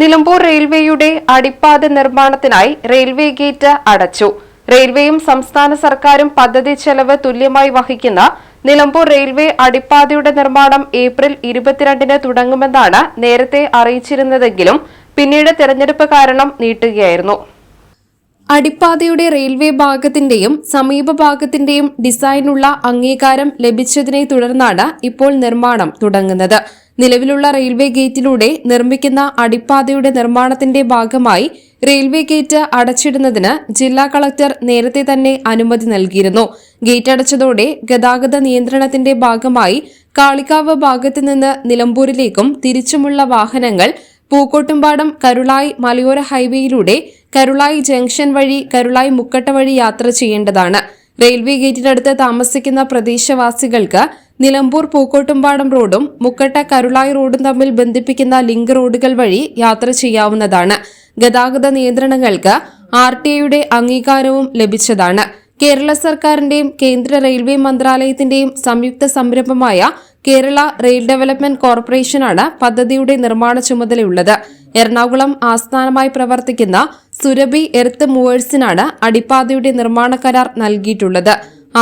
നിലമ്പൂർ റെയിൽവേയുടെ അടിപ്പാത നിർമ്മാണത്തിനായി റെയിൽവേ ഗേറ്റ് അടച്ചു. റെയിൽവേയും സംസ്ഥാന സർക്കാരും പദ്ധതി ചെലവ് തുല്യമായി വഹിക്കുന്ന നിലമ്പൂർ റെയിൽവേ അടിപ്പാതയുടെ നിർമ്മാണം ഏപ്രിൽ ഇരുപത്തിരണ്ടിന് തുടങ്ങുമെന്നാണ് നേരത്തെ അറിയിച്ചിരുന്നതെങ്കിലും പിന്നീട് തെരഞ്ഞെടുപ്പ് കാരണം നീട്ടുകയായിരുന്നു. അടിപ്പാതയുടെ റെയിൽവേ ഭാഗത്തിന്റെയും സമീപ ഭാഗത്തിന്റെയും ഡിസൈനുള്ള അംഗീകാരം ലഭിച്ചതിനെ തുടർന്നാണ് ഇപ്പോൾ നിർമ്മാണം തുടങ്ങുന്നത്. നിലവിലുള്ള റെയിൽവേ ഗേറ്റിലൂടെ നിർമ്മിക്കുന്ന അടിപ്പാതയുടെ നിർമ്മാണത്തിന്റെ ഭാഗമായി റെയിൽവേ ഗേറ്റ് അടച്ചിടുന്നതിന് ജില്ലാ കളക്ടർ നേരത്തെ തന്നെ അനുമതി നൽകിയിരുന്നു. ഗേറ്റ് അടച്ചതോടെ ഗതാഗത നിയന്ത്രണത്തിന്റെ ഭാഗമായി കാളിക്കാവ് ഭാഗത്തു നിന്ന് നിലമ്പൂരിലേക്കും തിരിച്ചുമുള്ള വാഹനങ്ങൾ പൂക്കോട്ടുംപാടം കരുളായി മലയോര ഹൈവേയിലൂടെ കരുളായി ജംഗ്ഷൻ വഴി കരുളായി മുക്കട്ട വഴി യാത്ര ചെയ്യേണ്ടതാണ്. റെയിൽവേ ഗേറ്റിനടുത്ത് താമസിക്കുന്ന പ്രദേശവാസികൾക്ക് നിലമ്പൂർ പൂക്കോട്ടുംപാടം റോഡും മുക്കട്ട കരുളായി റോഡും തമ്മിൽ ബന്ധിപ്പിക്കുന്ന ലിങ്ക് റോഡുകൾ വഴി യാത്ര ചെയ്യാവുന്നതാണ്. ഗതാഗത നിയന്ത്രണങ്ങൾക്ക് ആർ ടി ഐയുടെ അംഗീകാരവും ലഭിച്ചതാണ്. കേരള സർക്കാരിന്റെയും കേന്ദ്ര റെയിൽവേ മന്ത്രാലയത്തിന്റെയും സംയുക്ത സംരംഭമായ കേരള റെയിൽ ഡെവലപ്മെന്റ് കോർപ്പറേഷനാണ് പദ്ധതിയുടെ നിർമ്മാണ ചുമതലയുള്ളത്. എറണാകുളം ആസ്ഥാനമായി പ്രവർത്തിക്കുന്ന സുരഭി എർത്ത് മൂവേഴ്സിനാണ് അടിപ്പാതയുടെ നിർമ്മാണ കരാർ നൽകിയിട്ടുള്ളത്.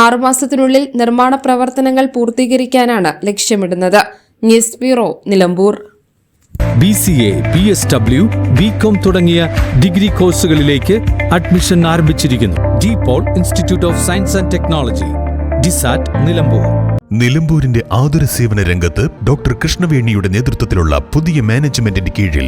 ആറുമാസത്തിനുള്ളിൽ നിർമ്മാണ പ്രവർത്തനങ്ങൾ പൂർത്തീകരിക്കാനാണ് ലക്ഷ്യമിടുന്നത്. News bureau Nilambur. B C A B S W B com തുടങ്ങിയ ഡിഗ്രി കോഴ്സുകളിലേക്ക് അഡ്മിഷൻ ആരംഭിച്ചിരിക്കുന്നു. De Paul institute of science and technology ഡിസാറ്റ് Nilambur. നിലമ്പൂരിന്റെ ആതുര സേവന രംഗത്ത് ഡോക്ടർ കൃഷ്ണവേണിയുടെ നേതൃത്വത്തിലുള്ള പുതിയ മാനേജ്മെന്റിന്റെ കീഴിൽ